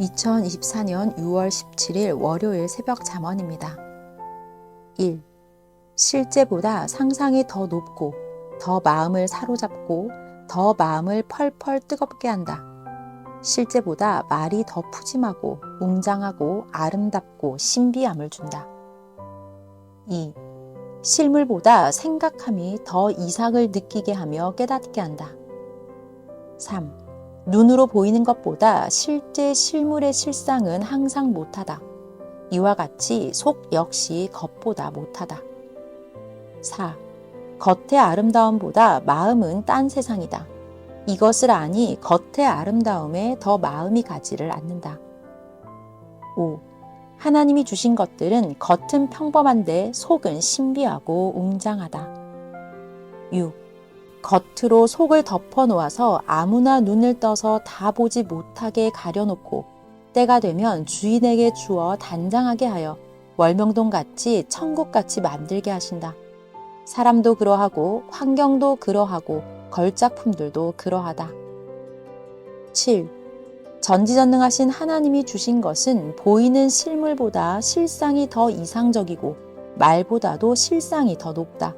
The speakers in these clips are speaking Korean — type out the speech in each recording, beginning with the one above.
2024년 6월 17일 월요일 새벽 잠언입니다. 1. 실제보다 상상이 더 높고 더 마음을 사로잡고 더 마음을 펄펄 뜨겁게 한다. 실제보다 말이 더 푸짐하고 웅장하고 아름답고 신비함을 준다. 2. 실물보다 생각함이 더 이상을 느끼게 하며 깨닫게 한다. 3. 눈으로 보이는 것보다 실제 실물의 실상은 항상 못하다. 이와 같이 속 역시 겉보다 못하다. 4. 겉의 아름다움보다 마음은 딴 세상이다. 이것을 아니 겉의 아름다움에 더 마음이 가지를 않는다. 5. 하나님이 주신 것들은 겉은 평범한데 속은 신비하고 웅장하다. 6. 겉으로 속을 덮어 놓아서 아무나 눈을 떠서 다 보지 못하게 가려놓고 때가 되면 주인에게 주어 단장하게 하여 월명동 같이 천국 같이 만들게 하신다. 사람도 그러하고 환경도 그러하고 걸작품들도 그러하다. 7. 전지전능하신 하나님이 주신 것은 보이는 실물보다 실상이 더 이상적이고 말보다도 실상이 더 높다.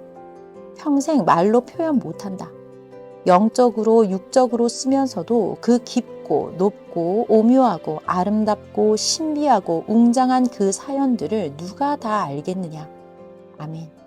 평생 말로 표현 못한다. 영적으로 육적으로 쓰면서도 그 깊고 높고 오묘하고 아름답고 신비하고 웅장한 그 사연들을 누가 다 알겠느냐. 아멘.